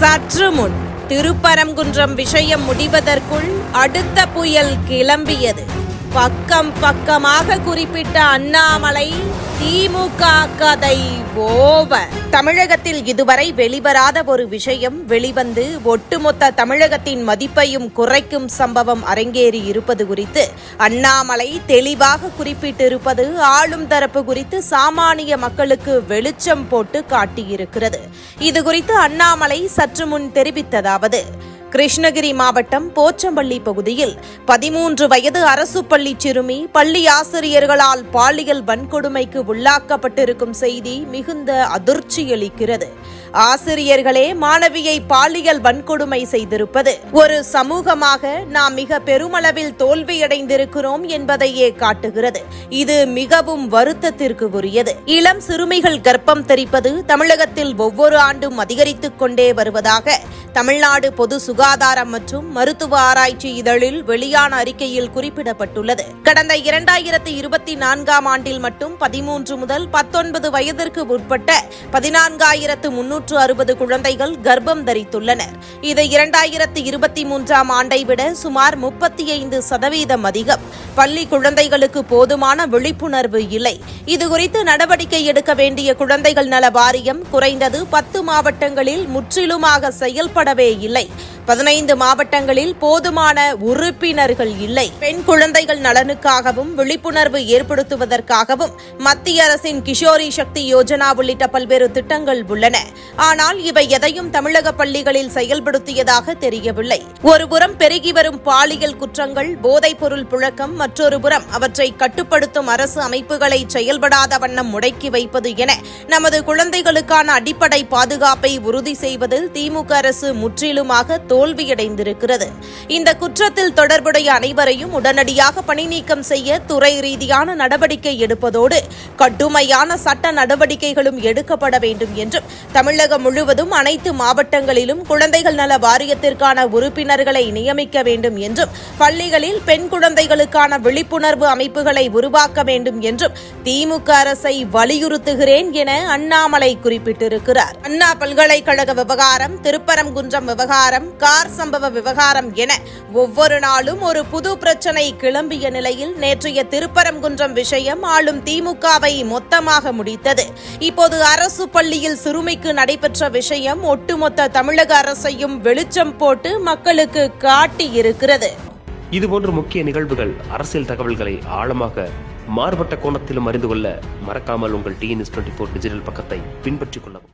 சற்று முன் திருப்பரங்குன்றம் விஷயம் முடிவதற்குள் அடுத்த புயல் கிளம்பியது. பக்கம் பக்கமாக குறிப்பிட்ட அண்ணாமலை திமுக கதை ஓவர். தமிழகத்தில் இதுவரை வெளிவராத ஒரு விஷயம் வெளிவந்து ஒட்டுமொத்த தமிழகத்தின் மதிப்பையும் குறைக்கும் சம்பவம் அரங்கேறி இருப்பது குறித்து அண்ணாமலை தெளிவாக குறிப்பிட்டிருப்பது ஆளும் தரப்பு குறித்து சாமானிய மக்களுக்கு வெளிச்சம் போட்டு காட்டியிருக்கிறது. இது குறித்து அண்ணாமலை சற்று முன் தெரிவித்ததாவது கிருஷ்ணகிரி மாவட்டம் போச்சம்பள்ளி பகுதியில் பதிமூன்று வயது அரசு பள்ளி சிறுமி பள்ளி ஆசிரியர்களால் பாலியல் வன்கொடுமைக்கு உள்ளாக்கப்பட்டிருக்கும் செய்தி மிகுந்த அதிர்ச்சியளிக்கிறது ஆசிரியர்களே மாணவியை பாலியல் வன்கொடுமை செய்திருப்பது. ஒரு சமூகமாக நாம் மிக பெருமளவில் தோல்வியடைந்திருக்கிறோம் என்பதையே காட்டுகிறது. இது மிகவும் வருத்தத்திற்கு உரியது. இளம் சிறுமிகள் கர்ப்பம் தெரிப்பது தமிழகத்தில் ஒவ்வொரு ஆண்டும் அதிகரித்துக் கொண்டே வருவதாக தமிழ்நாடு பொது சுகாதாரம் மற்றும் மருத்துவ ஆராய்ச்சி இதழில் வெளியான அறிக்கையில் குறிப்பிடப்பட்டுள்ளது. கடந்த இரண்டாயிரத்தி இருபத்தி நான்காம் ஆண்டில் மட்டும் பதிமூன்று முதல் பத்தொன்பது வயதிற்கு உட்பட்ட பதினான்காயிரத்து முன்னூற்று அறுபது குழந்தைகள் கர்ப்பம் தரித்துள்ளனர். இது இரண்டாயிரத்தி இருபத்தி மூன்றாம் ஆண்டை விட சுமார் முப்பத்தி ஐந்து சதவீதம் அதிகம். பள்ளி குழந்தைகளுக்கு போதுமான விழிப்புணர்வு இல்லை. இதுகுறித்து நடவடிக்கை எடுக்க வேண்டிய குழந்தைகள் நல வாரியம் குறைந்தது பத்து மாவட்டங்களில் முற்றிலுமாக செயல்படவே இல்லை. பதினைந்து மாவட்டங்களில் போதுமான உறுப்பினர்கள் இல்லை. பெண் குழந்தைகள் நலனுக்காகவும் விழிப்புணர்வு ஏற்படுத்துவதற்காகவும் மத்திய அரசின் கிஷோரி சக்தி யோஜனா உள்ளிட்ட பல்வேறு திட்டங்கள் உள்ளன. ஆனால் இவை எதையும் தமிழக பள்ளிகளில் செயல்படுத்தியதாக தெரியவில்லை. ஒருபுறம் பெருகி வரும் பாலியல் குற்றங்கள் போதைப் பொருள் புழக்கம் மற்றொரு புறம் அவற்றை கட்டுப்படுத்தும் அரசு அமைப்புகளை செயல்படாத வண்ணம் முடக்கி வைப்பது என நமது குழந்தைகளுக்கான அடிப்படை பாதுகாப்பை உறுதி செய்வதில் திமுக அரசு முற்றிலுமாக தோல்வியடைந்திருக்கிறது. இந்த குற்றத்தில் தொடர்புடைய அனைவரையும் உடனடியாக பணி நீக்கம் செய்ய துறை ரீதியான நடவடிக்கை எடுப்பதோடு கடுமையான சட்ட நடவடிக்கைகளும் எடுக்கப்பட வேண்டும் என்றும் தமிழகம் முழுவதும் அனைத்து மாவட்டங்களிலும் குழந்தைகள் நல வாரியத்திற்கான உறுப்பினர்களை நியமிக்க வேண்டும் என்றும் பள்ளிகளில் பெண் குழந்தைகளுக்கான விழிப்புணர்வு அமைப்புகளை உருவாக்க வேண்டும் என்றும் திமுக அரசை வலியுறுத்துகிறேன் என அண்ணாமலை குறிப்பிட்டிருக்கிறார். அண்ணா பல்கலைக்கழக விவகாரம் திருப்பரங்குன்றம் விவகாரம் கார் சம்பவ விவகாரம் என ஒவ்வொரு நாளும் ஒரு புது பிரச்சனை கிளம்பிய நிலையில் நேற்றைய திருப்பரங்குன்றம் விஷயம் ஆளும் திமுகவை மொத்தமாக முடித்தது. இப்போது அரசு பள்ளியில் சிறுமிக்கு நடைபெற்ற விஷயம் ஒட்டுமொத்த தமிழக அரசையும் வெளிச்சம் போட்டு மக்களுக்கு காட்டி இருக்கிறது. இதுபோன்ற முக்கிய நிகழ்வுகள் அரசியல் தகவல்களை ஆழமாக மாறுபட்ட கோணத்திலும் அறிந்து கொள்ள மறக்காமல் உங்கள் டிஎன்எஸ் டுவெண்ட்டி ஃபோர் டிஜிட்டல் பக்கத்தை பின்பற்றிக் கொள்ளவும்.